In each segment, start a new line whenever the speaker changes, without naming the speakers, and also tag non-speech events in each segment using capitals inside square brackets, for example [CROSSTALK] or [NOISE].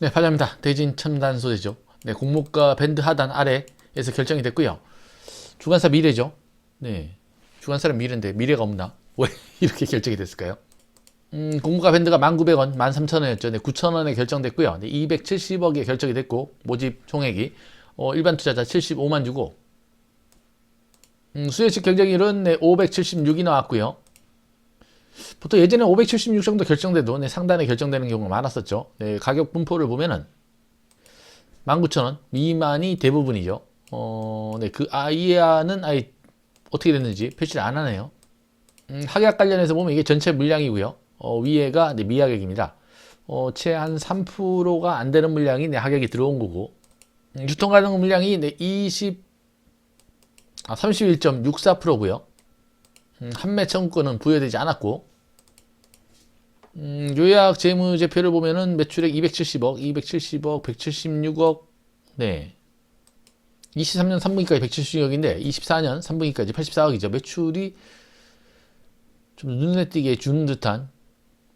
네, 반갑습니다. 대진 첨단 소재죠. 네, 공모가 밴드 하단 아래에서 결정이 됐고요. 주간사 미래죠. 네, 주간사는 미래인데 미래가 없나? [LAUGHS] 왜 이렇게 결정이 됐을까요? 음, 공모가 밴드가 1,900원, 13,000원이었죠. 네, 9,000원에 결정됐고요. 네, 270억에 결정이 됐고 모집 총액이 어, 일반 투자자 75만 주고 음, 수혜식 경쟁률은 네, 576이 나왔고요. 보통 예전에 576 정도 결정돼도 네, 상단에 결정되는 경우가 많았었죠. 네, 가격 분포를 보면은 19,000원 미만이 대부분이죠. 어, 네, 그 아이아는 아예 어떻게 됐는지 표시를 안 하네요. 음, 하객 관련해서 보면 이게 전체 물량이고요. 어, 위에가 네, 미하객입니다. 어, 채 한 3%가 안 되는 물량이 네, 하객이 들어온 거고 음, 유통 가능 물량이 네, 20 아, 31.64%고요. 음, 한매 청구권은 부여되지 않았고 음, 요약 재무제표를 보면은 매출액 270억, 270억, 176억, 네. 23년 3분기까지 176억인데 24년 3분기까지 84억이죠. 매출이 좀 눈에 띄게 주는 듯한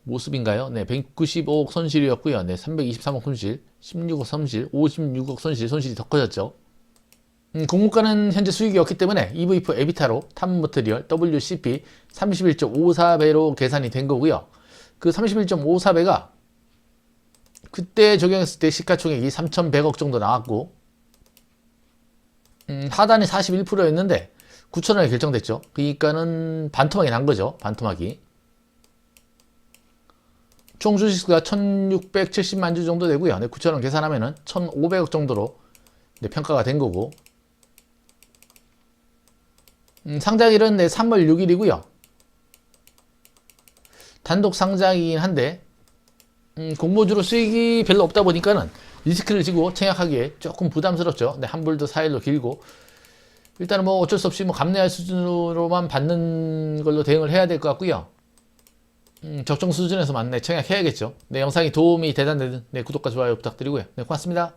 모습인가요? 네, 195억 손실이었고요. 네, 323억 손실, 16억 손실, 56억 손실, 손실이 더 커졌죠. 음, 공모가는 현재 수익이 없기 때문에 EV4 에비타로 탑머트리얼 WCP 31.54배로 계산이 된 거고요. 그 31.54배가 그때 적용했을 때 시가총액이 3,100억 정도 나왔고 음, 하단이 41%였는데 9,000원에 결정됐죠. 그러니까는 반토막이 난 거죠. 반토막이. 총 주식수가 1,670만 주 정도 되고요. 네, 9,000원 계산하면 은 1,500억 정도로 네, 평가가 된 거고 음, 상장일은 네, 3월 6일이고요. 단독 상장이긴 한데 음, 공모주로 수익이 별로 없다 보니까는 리스크를 지고 청약하기에 조금 부담스럽죠. 네, 환불도 4일로 길고 일단은 뭐 어쩔 수 없이 뭐 감내할 수준으로만 받는 걸로 대응을 해야 될 것 같고요. 음, 적정 수준에서 만 네, 청약해야겠죠. 네, 영상이 도움이 되다는 네, 구독과 좋아요 부탁드리고요. 네, 고맙습니다.